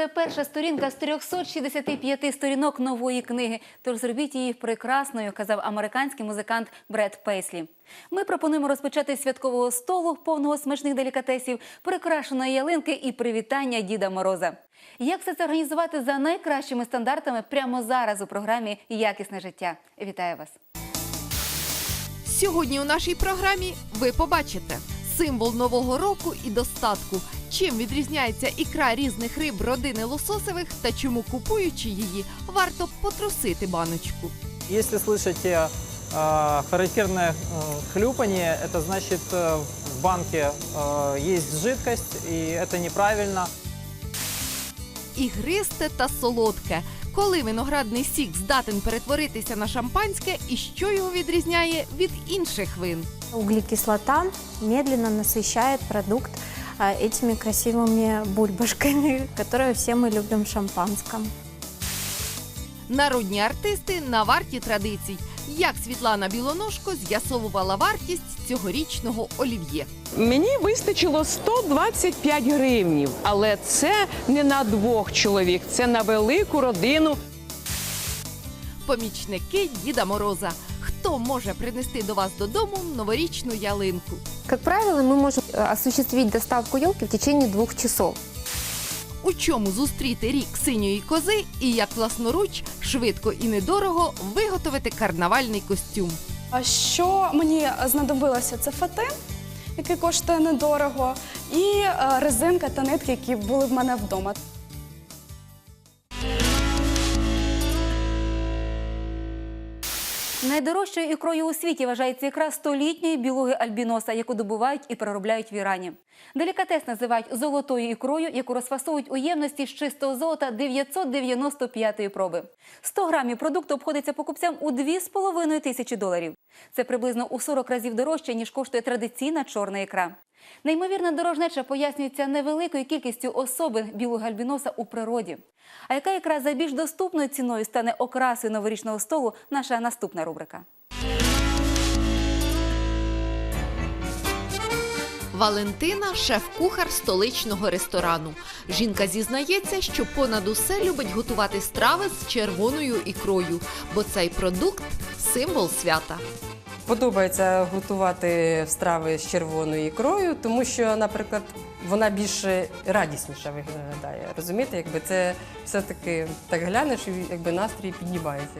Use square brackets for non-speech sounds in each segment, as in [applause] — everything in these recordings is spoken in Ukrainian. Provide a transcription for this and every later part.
Це перша сторінка з 365 сторінок нової книги. Тож зробіть її прекрасною, казав американський музикант Бред Пейслі. Ми пропонуємо розпочати святкового столу, повного смачних делікатесів, прикрашеної ялинки і привітання Діда Мороза. Як все це організувати за найкращими стандартами прямо зараз у програмі Якісне життя? Вітаю вас! Сьогодні у нашій програмі ви побачите символ нового року і достатку. Чим відрізняється ікра різних риб родини лососевих та чому купуючи її, варто потрусити баночку. Если слышите э, характерное э, хлюпание, это значит э, в банке э, есть жидкость, и это неправильно. Ігристе та солодке. Коли виноградний сік здатен перетворитися на шампанське і що його відрізняє від інших вин? Углекислота медленно насыщает продукт а, этими красивыми бульбашками, [laughs] которые все мы любим в шампанском. Народні артисти на варті традицій. Як Світлана Білоножко з'ясовувала вартість цьогорічного олів'є. Мені вистачило 125 гривнів, але це не на двох чоловік, це на велику родину. Помічники Діда Мороза. Хто може принести до вас додому новорічну ялинку? Как правило, мы можем э, осуществить доставку елки в течение двух часов. У чому зустріти рік синьої кози і як власноруч швидко і недорого виготовити карнавальний костюм. А що мені знадобилося? Це фатин, який коштує недорого, і е, резинка та нитки, які були в мене вдома. Найдорожчою ікрою у світі вважається ікра столітньої білуги альбіноса, яку добувають і переробляють в Ірані. Делікатес називають золотою ікрою, яку розфасовують у ємності з чистого золота 995-ї проби. 100 грамів продукту обходиться покупцям у 2,5 тисячі доларів. Це приблизно у 40 разів дорожче, ніж коштує традиційна чорна ікра. Неймовірна дорожнеча пояснюється невеликою кількістю особин білого альбіноса у природі. А яка ікра за більш доступною ціною стане окрасою новорічного столу? Наша наступна рубрика. Валентина шеф-кухар столичного ресторану. Жінка зізнається, що понад усе любить готувати страви з червоною ікрою, бо цей продукт символ свята Подобається готувати страви з червоною ікрою, тому що, наприклад, вона більш радісніша виглядає. Розумієте, якби це все-таки так глянеш, і якби настрій піднімається.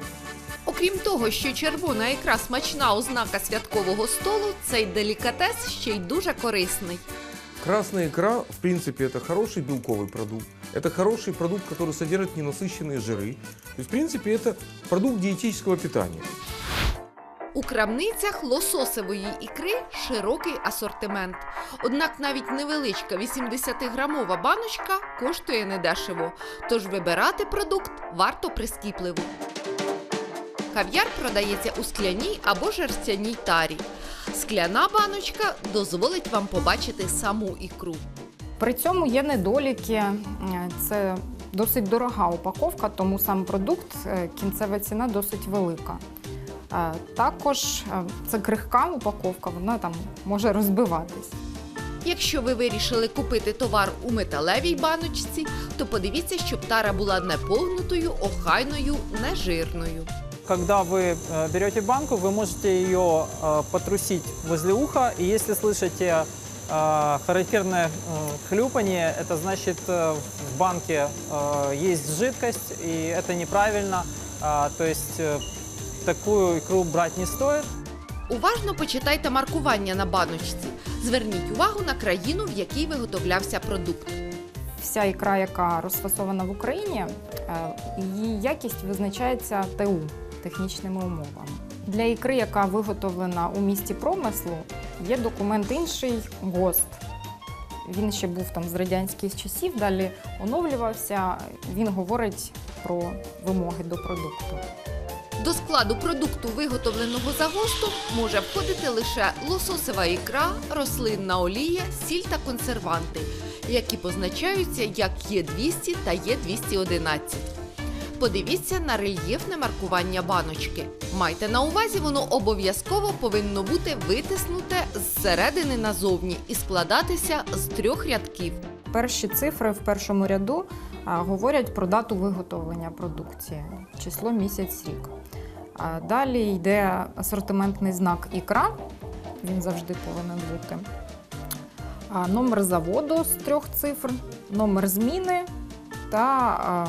Окрім того, що червона ікра смачна ознака святкового столу, цей делікатес ще й дуже корисний. Красная икра, в принципе, это хороший белковый продукт. Это хороший продукт, который содержит ненасыщенные жиры. То есть, в принципе, это продукт диетического питания. У крамницях лососевої ікри широкий асортимент. Однак навіть невеличка 80-грамова баночка коштує недешево. Тож вибирати продукт варто прискіпливо. Кав'яр продається у скляній або жерстяній тарі. Скляна баночка дозволить вам побачити саму ікру. При цьому є недоліки. Е, Це досить дорога упаковка, тому сам продукт, е, кінцева ціна досить велика. Е, Також е, це крихка упаковка, вона там може розбиватись. Якщо ви вирішили купити товар у металевій баночці, то подивіться, щоб тара була не погнутою, охайною, не жирною. Когда вы э, берете банку, вы можете ее э, потрусить возле уха, и если слышите э, характерное э, хлюпание, это значит э, в банке э, есть жидкость, и это неправильно. А, То есть э, такую икру брать не стоит. Уважно почитайте маркування на баночці. Зверніть увагу на країну, в якій виготовлявся продукт. Вся ікра, яка розфасована в Україні, е, її якість визначається ТУ технічними умовами. Для ікри, яка виготовлена у місті промислу, є документ інший ГОСТ. Він ще був там з радянських часів, далі оновлювався. Він говорить про вимоги до продукту. До складу продукту, виготовленого за ГОСТом, може входити лише лососева ікра, рослинна олія, сіль та консерванти, які позначаються як Є200 та Є211. Подивіться на рельєфне маркування баночки. Майте на увазі, воно обов'язково повинно бути витиснуте зсередини назовні і складатися з трьох рядків. Перші цифри в першому ряду говорять про дату виготовлення продукції, число місяць рік. Далі йде асортиментний знак ікра, він завжди повинен бути. Номер заводу з трьох цифр, номер зміни та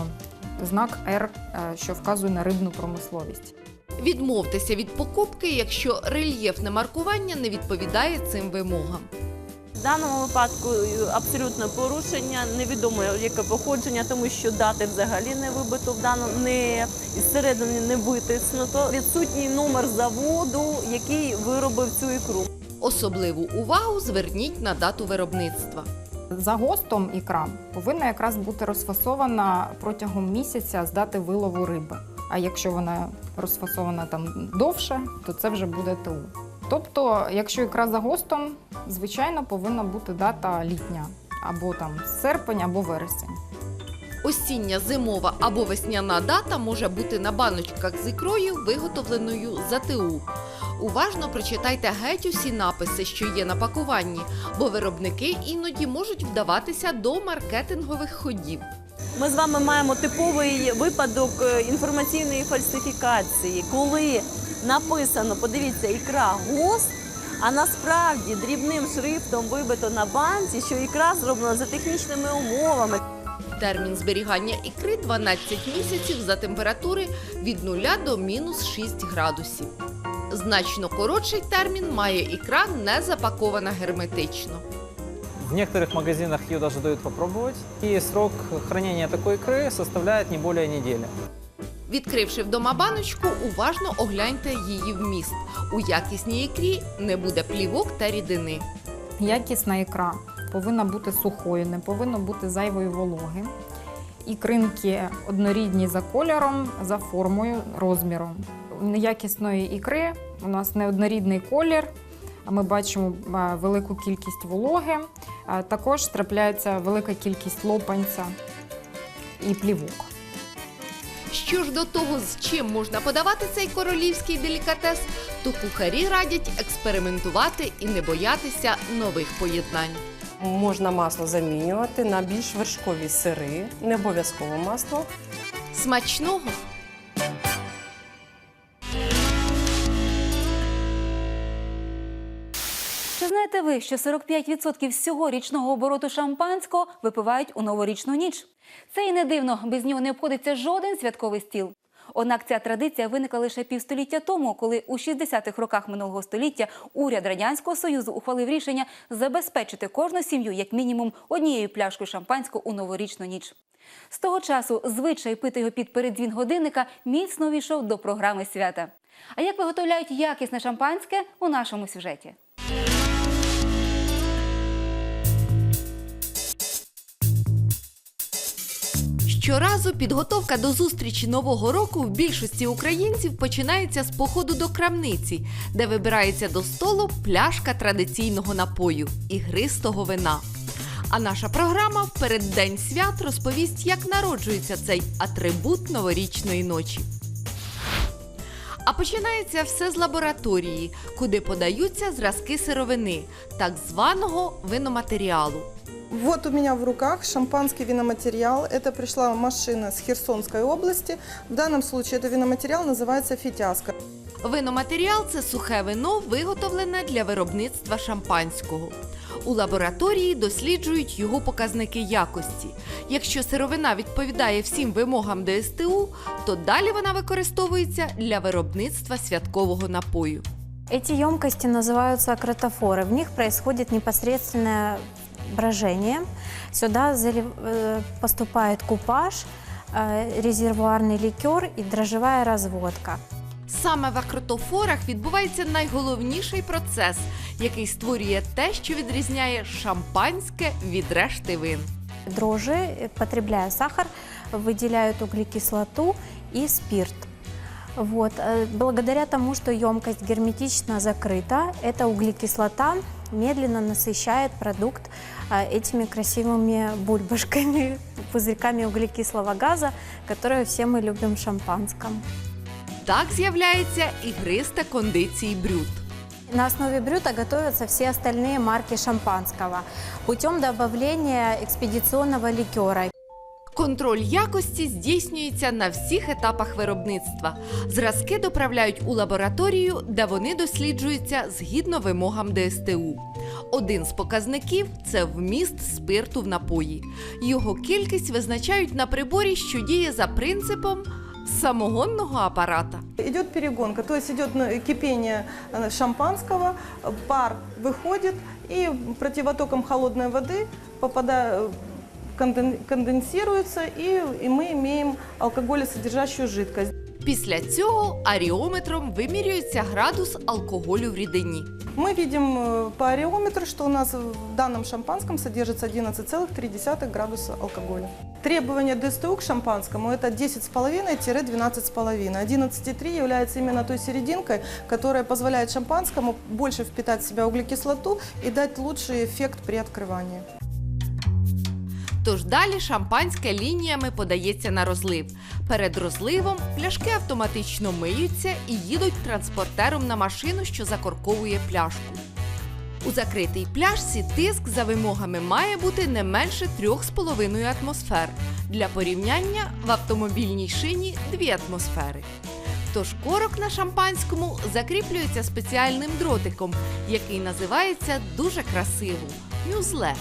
знак а, що вказує на рибну промисловість. Відмовтеся від покупки, якщо рельєфне маркування не відповідає цим вимогам. В даному випадку е, абсолютно порушення, невідомо яке походження, тому що дати взагалі не вибито в даному не зсередини не витиснуто. Відсутній номер заводу, який виробив цю ікру. Особливу увагу зверніть на дату виробництва. За ГОСТом ікра повинна якраз бути розфасована протягом місяця з дати вилову риби. А якщо вона розфасована там довше, то це вже буде ТУ. Тобто, якщо ікра за ГОСТом, звичайно, повинна бути дата літня, або там серпень, або вересень. Осіння, зимова або весняна дата може бути на баночках з ікрою, виготовленою за ТУ. Уважно прочитайте геть усі написи, що є на пакуванні, бо виробники іноді можуть вдаватися до маркетингових ходів. Ми з вами маємо типовий випадок е, інформаційної фальсифікації, коли написано, подивіться, ікра ГОС, а насправді дрібним шрифтом вибито на банці, що ікра зроблена за технічними умовами. Термін зберігання ікри 12 місяців за температури від 0 до мінус 6 градусів. Значно коротший термін має ікра не запакована герметично. В некоторых магазинах ее даже дают попробовать. И срок хранения такой икры составляет не более недели. Відкривши вдома баночку, уважно огляньте її вміст. У якісній ікрі не буде плівок та рідини. Якісна ікра повинна бути сухою, не повинно бути зайвої вологи. Ікринки однорідні за кольором, за формою, розміром. У неякісної ікри у нас неоднорідний колір. Ми бачимо велику кількість вологи. Також трапляється велика кількість лопанця і плівок. Що ж до того, з чим можна подавати цей королівський делікатес, то кухарі радять експериментувати і не боятися нових поєднань. Можна масло замінювати на більш вершкові сири, не обов'язково масло. Смачного! Чи знаєте ви, що 45% всього річного обороту шампанського випивають у новорічну ніч? Це і не дивно, без нього не обходиться жоден святковий стіл. Однак ця традиція виникла лише півстоліття тому, коли у 60-х роках минулого століття уряд радянського союзу ухвалив рішення забезпечити кожну сім'ю як мінімум однією пляшкою шампанського у новорічну ніч. З того часу звичай пити його під передзвін годинника міцно війшов до програми свята. А як виготовляють якісне шампанське у нашому сюжеті? Щоразу підготовка до зустрічі нового року в більшості українців починається з походу до крамниці, де вибирається до столу пляшка традиційного напою ігристого вина. А наша програма в переддень свят розповість, як народжується цей атрибут новорічної ночі. А починається все з лабораторії, куди подаються зразки сировини, так званого виноматеріалу. Вот у меня в руках шампанский виноматериал. Это пришла машина с Херсонской области. В данном случае это виноматериал называется фитяска. Виноматеріал це сухе вино, виготовлене для виробництва шампанського. У лабораторії досліджують його показники якості. Якщо сировина відповідає всім вимогам ДСТУ, то далі вона використовується для виробництва святкового напою. Эти емкости называются акротофоры. В них происходит непосредственное брожение. Сюда залив- э, поступает купаж, э, резервуарный ликер и дрожжевая разводка. Саме в акротофорах відбувається найголовніший процес, який створює те, що відрізняє шампанське від решти вин. Дрожжи, э, потребляя сахар, выделяют углекислоту и спирт. Вот. э, Благодаря тому, что емкость герметично закрыта, эта углекислота медленно насыщает продукт э, этими красивыми бульбашками, [laughs] пузырьками углекислого газа, которые все мы любим в шампанском. Так з'являється ігристе кондиції брют. На основе брюта готовятся все остальные марки шампанского путем добавления экспедиционного ликера. Контроль якості здійснюється на всіх етапах виробництва. Зразки доправляють у лабораторію, де вони досліджуються згідно вимогам ДСТУ. Один з показників це вміст спирту в напої. Його кількість визначають на приборі, що діє за принципом самогонного апарата. Идет перегонка, то есть идет ну, кипение э, шампанского, э, пар выходит и противотоком холодной воды попадая, конден- конденсируется, и, и мы имеем алкоголесодержащую жидкость. Після цього аріометром вимірюється градус алкоголю в рідині. Мы видим э, по ареометру, что у нас в данном шампанском содержится 11,3 градуса алкоголя. Требование ДСТУ к шампанскому – это 10,5-12,5. 11,3 является именно той серединкой, которая позволяет шампанскому больше впитать в себя углекислоту и дать лучший эффект при открывании. Тож далі шампанське лініями подається на розлив. Перед розливом пляшки автоматично миються і їдуть транспортером на машину, що закорковує пляшку. У закритій пляшці тиск за вимогами має бути не менше 3,5 атмосфер. Для порівняння в автомобільній шині 2 атмосфери. Тож корок на шампанському закріплюється спеціальним дротиком, який називається дуже красиво мюзле.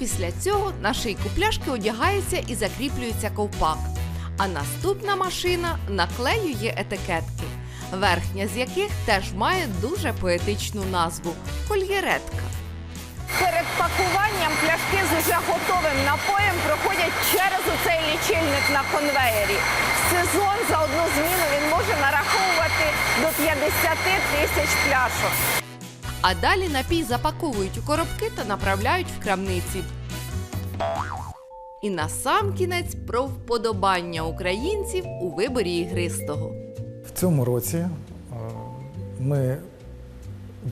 Після цього на шийку пляшки одягається і закріплюється ковпак. А наступна машина наклеює етикетки, верхня з яких теж має дуже поетичну назву кольєретка. Перед пакуванням пляшки з уже готовим напоєм проходять через оцей лічильник на конвеєрі. Сезон за одну зміну він може нараховувати до 50 тисяч пляшок. А далі напій запаковують у коробки та направляють в крамниці. І на сам кінець про вподобання українців у виборі ігристого. В цьому році е, ми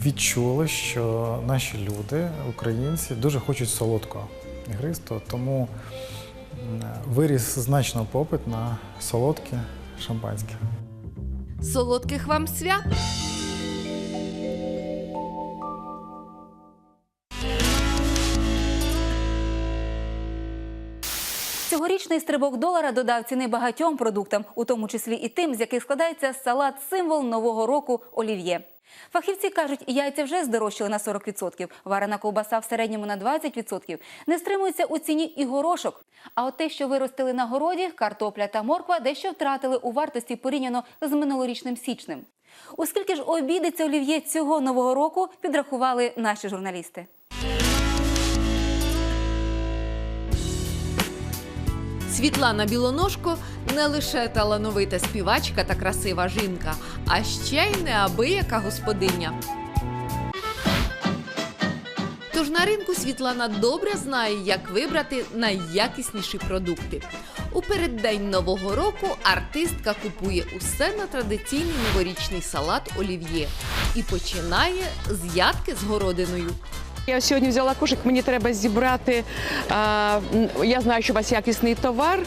відчули, що наші люди, українці, дуже хочуть солодкого ігристого, тому виріс значно попит на солодке шампанське. Солодких вам свят! Цьогорічний стрибок долара додав ціни багатьом продуктам, у тому числі і тим, з яких складається салат символ нового року олів'є. Фахівці кажуть, яйця вже здорожчали на 40%, варена ковбаса в середньому на 20%. Не стримується у ціні і горошок. А от те, що виростили на городі, картопля та морква дещо втратили у вартості порівняно з минулорічним січнем. У скільки ж обійдеться олів'є цього нового року, підрахували наші журналісти. Світлана Білоножко не лише талановита співачка та красива жінка, а ще й неабияка господиня. Тож на ринку Світлана добре знає, як вибрати найякісніші продукти. У переддень нового року артистка купує усе на традиційний новорічний салат олів'є і починає з ядки з городиною. Я сьогодні взяла кошик, мені треба зібрати. А, я знаю, що у вас якісний товар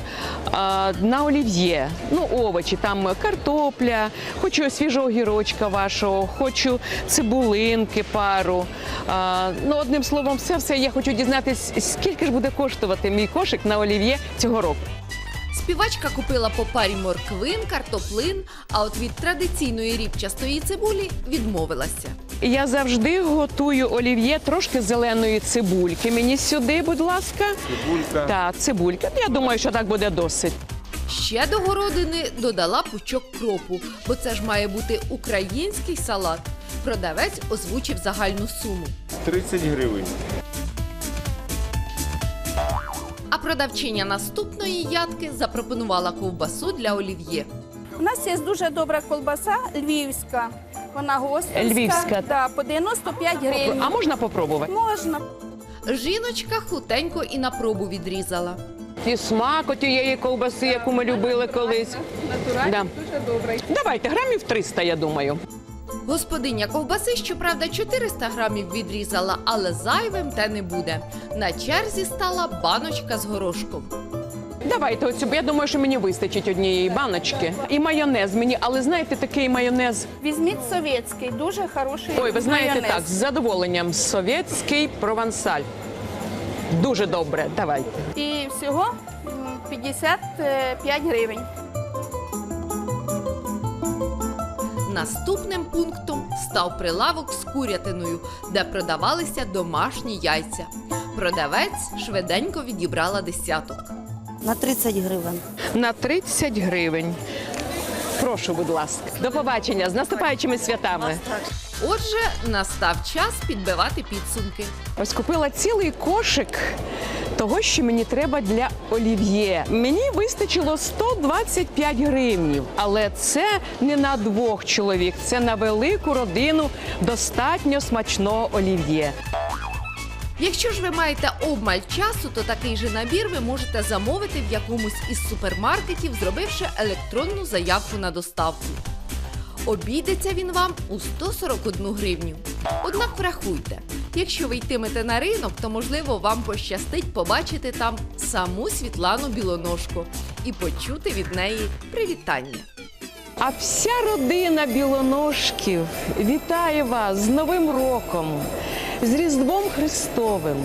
а, на олів'є. Ну, овочі, там картопля, хочу свіжого гірочка вашого, хочу цибулинки пару. А, ну, одним словом, все все. Я хочу дізнатися, скільки ж буде коштувати мій кошик на олів'є цього року. Співачка купила по парі морквин, картоплин, а от від традиційної рібчастої цибулі відмовилася. Я завжди готую олів'є трошки зеленої цибульки. Мені сюди, будь ласка. Цибулька. Так, цибулька. Я думаю, що так буде досить. Ще до городини додала пучок кропу, бо це ж має бути український салат. Продавець озвучив загальну суму. 30 гривень. А продавчиня наступної ядки запропонувала ковбасу для олів'є. У нас є дуже добра колбаса львівська. Вона гострська. Львівська. Да, по 95 гривень. А можна попробувати? Можна. Жіночка хутенько і на пробу відрізала. І смак от тієї ковбаси, яку ми любили колись. Да. Дуже добра. Давайте, грамів 300, я думаю. Господиня ковбаси, щоправда, 400 грамів відрізала, але зайвим те не буде. На черзі стала баночка з горошком. Давайте оцю, бо я думаю, що мені вистачить однієї баночки. І майонез мені, але знаєте, такий майонез. Візьміть совєтський, дуже хороший Ой, ви знаєте, майонез. так, з задоволенням совєтський провансаль. Дуже добре, давайте. І всього м, 55 гривень. Наступним пунктом став прилавок з курятиною, де продавалися домашні яйця. Продавець швиденько відібрала десяток. На 30 гривень. На 30 гривень. Прошу, будь ласка. До побачення з наступаючими святами. Отже, настав час підбивати підсумки. Ось купила цілий кошик того, що мені треба для олів'є. Мені вистачило 125 гривнів, але це не на двох чоловік, це на велику родину достатньо смачного олів'є. Якщо ж ви маєте обмаль часу, то такий же набір ви можете замовити в якомусь із супермаркетів, зробивши електронну заявку на доставку. Обійдеться він вам у 141 гривню. Однак врахуйте, якщо ви йтимете на ринок, то можливо вам пощастить побачити там саму Світлану Білоножко і почути від неї привітання. А вся родина білоножків вітає вас з Новим роком, з Різдвом Христовим.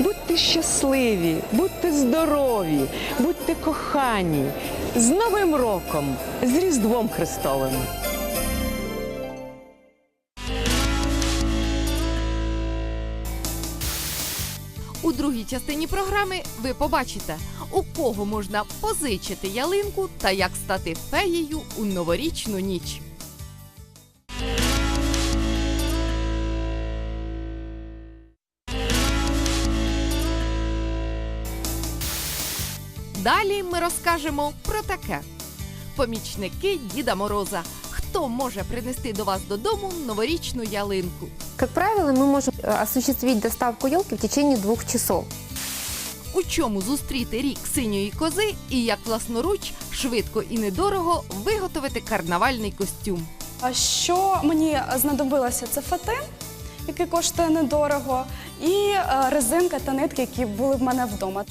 Будьте щасливі, будьте здорові, будьте кохані. З Новим роком, з Різдвом Христовим. Другій частині програми ви побачите, у кого можна позичити ялинку та як стати феєю у новорічну ніч. Далі ми розкажемо про таке: помічники Діда Мороза. Хто може принести до вас додому новорічну ялинку? Как правило, мы можем э, осуществить доставку елки в течение двух часов. У чому зустріти рік синьої кози і як власноруч швидко і недорого виготовити карнавальний костюм. А що мені знадобилося? Це фатин, який коштує недорого, і е, резинка та нитки, які були в мене вдома.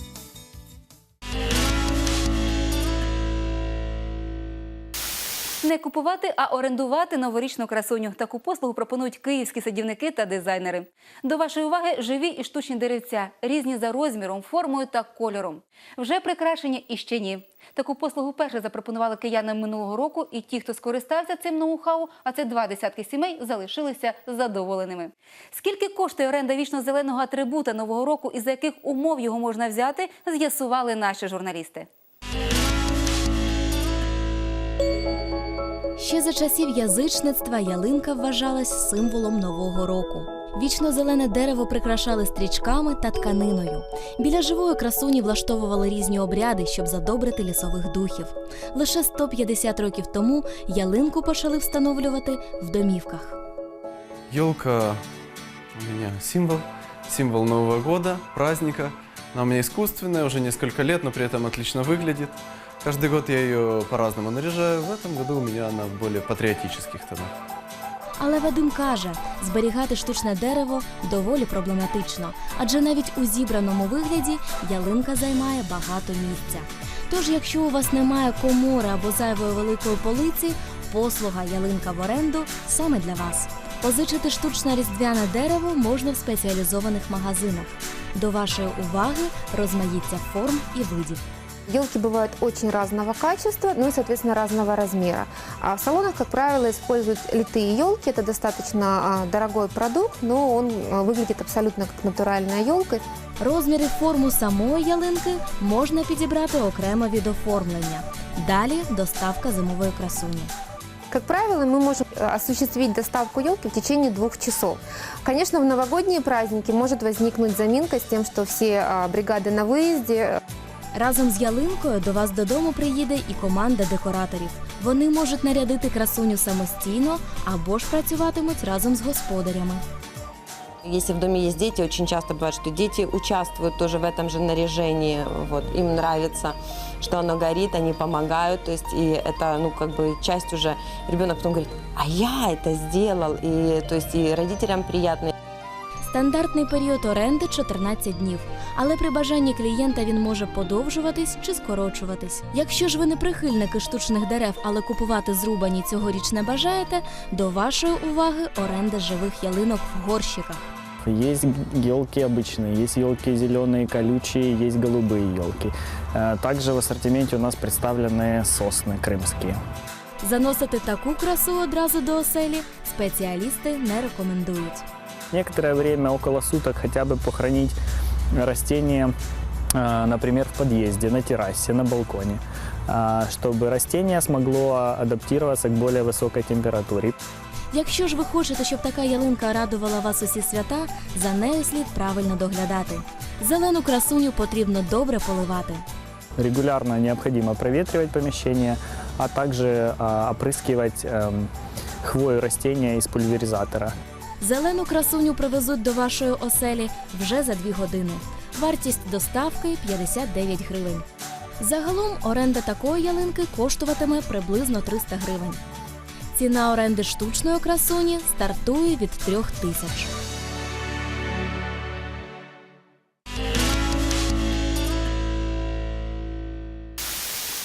Не купувати, а орендувати новорічну красуню. Таку послугу пропонують київські садівники та дизайнери. До вашої уваги живі і штучні деревця, різні за розміром, формою та кольором. Вже прикрашені і ще ні. Таку послугу перше запропонували киянам минулого року, і ті, хто скористався цим ноу-хау, а це два десятки сімей, залишилися задоволеними. Скільки коштує оренда вічно-зеленого атрибута нового року і за яких умов його можна взяти, з'ясували наші журналісти. Ще за часів язичництва ялинка вважалась символом нового року. Вічно-зелене дерево прикрашали стрічками та тканиною. Біля живої красуні влаштовували різні обряди, щоб задобрити лісових духів. Лише 150 років тому ялинку почали встановлювати в домівках. Елка у меня символ, символ Нового года, праздника. Она у меня искусственная, уже несколько лет, но при этом отлично выглядит. Каждый год я ее по-разному наряжаю. В этом году у меня она в более патриотических тонах. Але Вадим каже, зберігати штучне дерево доволі проблематично, адже навіть у зібраному вигляді ялинка займає багато місця. Тож, якщо у вас немає комори або зайвої великої полиці, послуга ялинка в оренду саме для вас. Позичити штучне різдвяне дерево можна в спеціалізованих магазинах. До вашої уваги розмаїття форм і видів. Елки бывают очень разного качества, ну и, соответственно, разного размера. А в салонах, как правило, используют литые елки. Это достаточно а, дорогой продукт, но он а, выглядит абсолютно как натуральная елка. Розмір і форму самої ялинки можна підібрати окремо від оформлення. Далі доставка зимової красуні. Как правило, мы можем э, осуществить доставку елки в течение двух часов. Конечно, в новогодние праздники может возникнуть заминка с тем, что все а, бригады на выезде, Разом з ялинкою до вас додому приїде і команда декораторів. Вони можуть нарядити красуню самостійно або ж працюватимуть разом з господарями. Если в доме есть дети, очень часто бывает, что дети участвуют тоже в этом же наряжении. Вот, им нравится, что оно горит, они помогают. То есть и это, ну, как бы часть уже ребенок потом говорит, а я это сделал. И, то есть и родителям приятно, Стандартний період оренди 14 днів, але при бажанні клієнта він може подовжуватись чи скорочуватись. Якщо ж ви не прихильники штучних дерев, але купувати зрубані цьогоріч не бажаєте, до вашої уваги оренда живих ялинок в горщиках. Есть елки обычные, есть елки зеленые, колючие, есть голубые елки. Э, Также в ассортименте у нас представлены сосны крымские. Заносити таку красу одразу до оселі спеціалісти не рекомендують. Некоторое время, около суток, хотя бы похоронить растения, э, например, в подъезде, на террасе, на балконе, э, чтобы растение смогло адаптироваться к более высокой температуре. Якщо ж ви хочете, щоб така ялинка радувала вас усі свята, за нею слід правильно доглядати. Зелену красуню потрібно добре поливати. Регулярно необходимо проветривать помещение, а также а, опрыскивать эм, хвою растения из пульверизатора. Зелену красуню привезуть до вашої оселі вже за дві години. Вартість доставки 59 гривень. Загалом оренда такої ялинки коштуватиме приблизно 300 гривень. Ціна оренди штучної красуні стартує від 3 тисяч.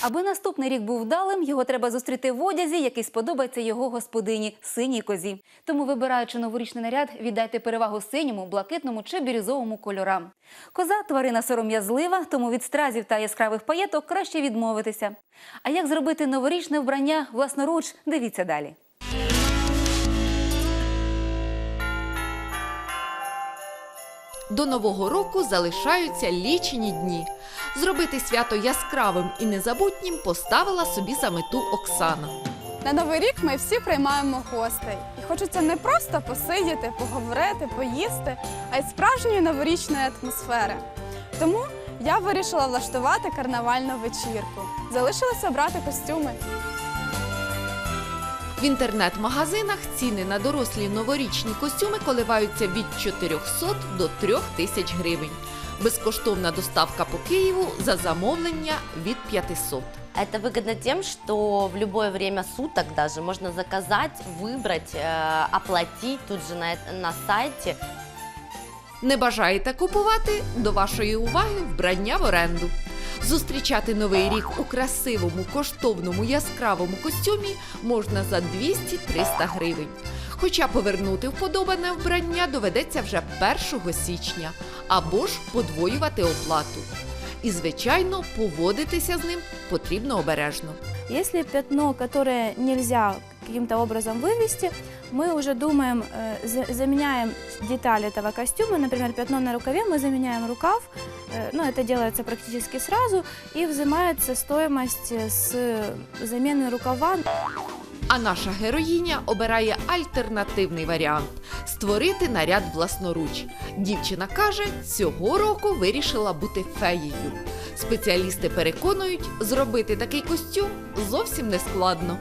Аби наступний рік був вдалим, його треба зустріти в одязі, який сподобається його господині синій козі. Тому, вибираючи новорічний наряд, віддайте перевагу синьому, блакитному чи бірюзовому кольорам. Коза тварина сором'язлива, тому від стразів та яскравих паєток краще відмовитися. А як зробити новорічне вбрання власноруч? Дивіться далі. До нового року залишаються лічені дні. Зробити свято яскравим і незабутнім поставила собі за мету Оксана. На новий рік ми всі приймаємо гостей. І хочеться не просто посидіти, поговорити, поїсти, а й справжньої новорічної атмосфери. Тому я вирішила влаштувати карнавальну вечірку. Залишилося обрати костюми. В інтернет-магазинах ціни на дорослі новорічні костюми коливаються від 400 до 3000 гривень. Безкоштовна доставка по Києву за замовлення від 500. Это выгодно тем, что в любое время суток даже можно заказать, выбрать, э, оплатить тут же на, эт- на сайте. Не бажаєте купувати? До вашої уваги вбрання в оренду. Зустрічати новий рік у красивому, коштовному, яскравому костюмі можна за 200-300 гривень. Хоча повернути вподобане вбрання доведеться вже 1 січня або ж подвоювати оплату. І, звичайно, поводитися з ним потрібно обережно. Если пятно, которое нельзя каким-то образом вывести, мы уже думаем, э, за- заменяем деталь этого костюма, например, пятно на рукаве, мы заменяем рукав, э, ну, это делается практически сразу, и взимается стоимость э, с замены рукава. А наша героїня обирає альтернативний варіант створити наряд власноруч. Дівчина каже, цього року вирішила бути феєю. Спеціалісти переконують, зробити такий костюм зовсім не складно.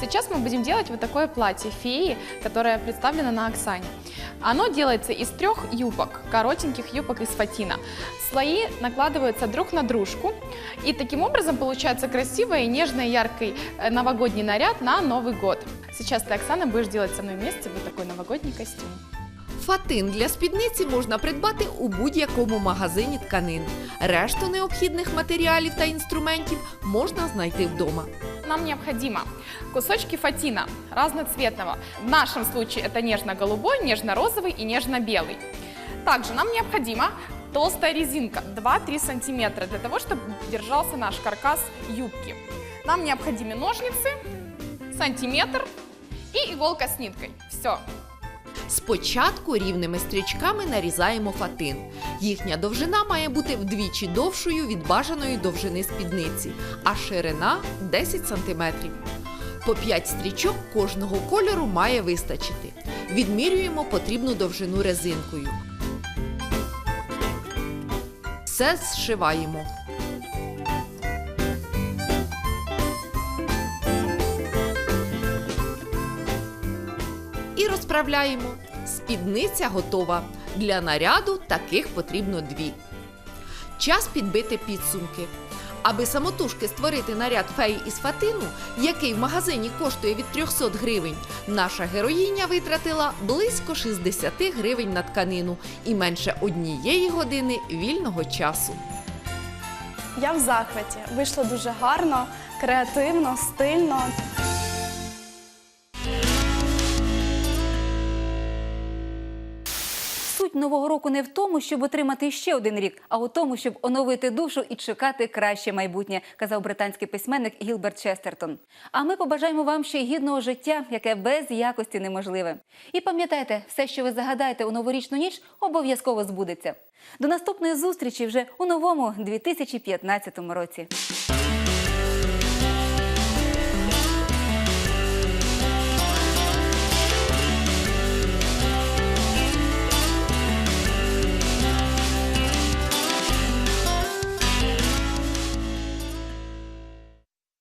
Сейчас мы будем делать вот такое платье феи, которое представлено на Оксане. Оно делается из трех юбок, коротеньких юбок из фатина. Слои накладываются друг на дружку, и таким образом получается красивый, нежный, яркий э, новогодний наряд на Новый год. Сейчас ты, Оксана, будешь делать со мной вместе вот такой новогодний костюм. Фатин для спідниці можна придбати у будь-якому магазині тканин. Решту необхідних матеріалів та інструментів можна знайти вдома. Нам необходимо кусочки фатина разноцветного. В нашем случае это нежно-голубой, нежно-розовый и нежно-белый. Также нам необходима толстая резинка 2-3 сантиметра для того, чтобы держался наш каркас юбки. Нам необходимы ножницы, сантиметр и иголка с ниткой. Все. Спочатку рівними стрічками нарізаємо фатин. Їхня довжина має бути вдвічі довшою від бажаної довжини спідниці, а ширина 10 см. По 5 стрічок кожного кольору має вистачити. Відмірюємо потрібну довжину резинкою. Все зшиваємо. І розправляємо. Спідниця готова. Для наряду таких потрібно дві. Час підбити підсумки. Аби самотужки створити наряд феї із фатину, який в магазині коштує від 300 гривень, наша героїня витратила близько 60 гривень на тканину і менше однієї години вільного часу. Я в захваті. Вийшло дуже гарно, креативно, стильно. Нового року не в тому, щоб отримати ще один рік, а у тому, щоб оновити душу і чекати краще майбутнє, казав британський письменник Гілберт Честертон. А ми побажаємо вам ще гідного життя, яке без якості неможливе. І пам'ятайте, все, що ви загадаєте у новорічну ніч, обов'язково збудеться. До наступної зустрічі вже у новому 2015 році.